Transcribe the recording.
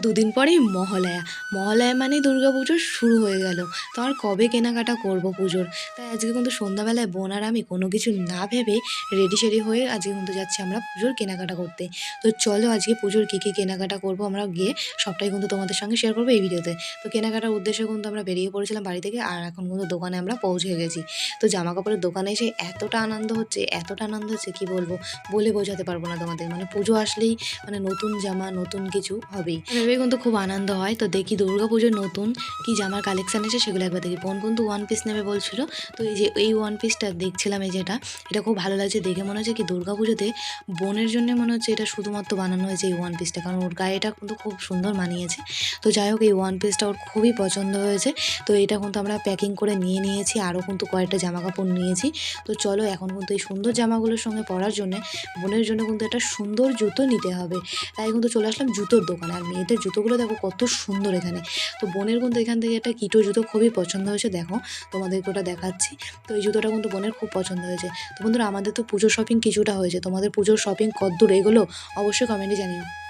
দুদিন পরেই মহালয়া। মহালয়া মানেই দুর্গা পুজো শুরু হয়ে গেল। তো আর কবে কেনাকাটা করব পুজোর? তাই আজকে কিন্তু সন্ধ্যাবেলায় বোন আর আমি কোনো কিছু না ভেবে রেডি সেডি হয়ে আজকে কিন্তু যাচ্ছি আমরা পুজোর কেনাকাটা করতে। তো চলো আজকে পুজোর কী কী কেনাকাটা করব আমরা গিয়ে সবটাই কিন্তু তোমাদের সঙ্গে শেয়ার করব এই ভিডিওতে। তো কেনাকাটার উদ্দেশ্যে কিন্তু আমরা বেরিয়ে পড়েছিলাম বাড়ি থেকে আর এখন কিন্তু দোকানে আমরা পৌঁছে গেছি। তো জামা কাপড়ের দোকানে এসে এতটা আনন্দ হচ্ছে, এতটা আনন্দ হচ্ছে কি বলব? বলে বোঝাতে পারব না তোমাদের। মানে পুজো আসলেই মানে নতুন জামা, নতুন কিছু হবেই। ভেবে কিন্তু খুব আনন্দ হয়। তো দেখি দুর্গা পুজোর নতুন, কি জামার কালেকশন এসে সেগুলো একবার দেখি। বোন কিন্তু ওয়ান পিস নেবে বলছিল। তো এই যে এই ওয়ান পিসটা দেখছিলাম এই যেটা, এটা খুব ভালো লাগছে দেখে মনে হচ্ছে কি দুর্গা পুজোতে বোনের জন্য মনে হচ্ছে এটা শুধুমাত্র বানানো হয়েছে এই ওয়ান পিসটা কারণ ওর গায়েটা কিন্তু খুব সুন্দর মানিয়েছে। তো যাই হোক, এই ওয়ান পিসটা ওর খুবই পছন্দ হয়েছে। তো এটা কিন্তু আমরা প্যাকিং করে নিয়ে নিয়েছি, আরও কিন্তু কয়েকটা জামা কাপড় নিয়েছি। তো চলো এখন কিন্তু এই সুন্দর জামাগুলোর সঙ্গে পরার জন্য বোনের জন্য কিন্তু একটা সুন্দর জুতো নিতে হবে। তাই কিন্তু চলে আসলাম জুতোর দোকানে, আর মেয়েদের জুতোগুলো দেখো কত সুন্দর এখানে। তো বোনের কিন্তু এখান থেকে একটা কিটো জুতো খুবই পছন্দ হয়েছে, দেখো তোমাদেরকে ওটা দেখাচ্ছি। তো এই জুতোটা কিন্তু বোনের খুব পছন্দ হয়েছে। তো বন্ধুরা, আমাদের তো পুজোর শপিং কিছুটা হয়েছে। তোমাদের পুজোর শপিং কদ্দূর এগুলো অবশ্যই কমেন্টে জানিও।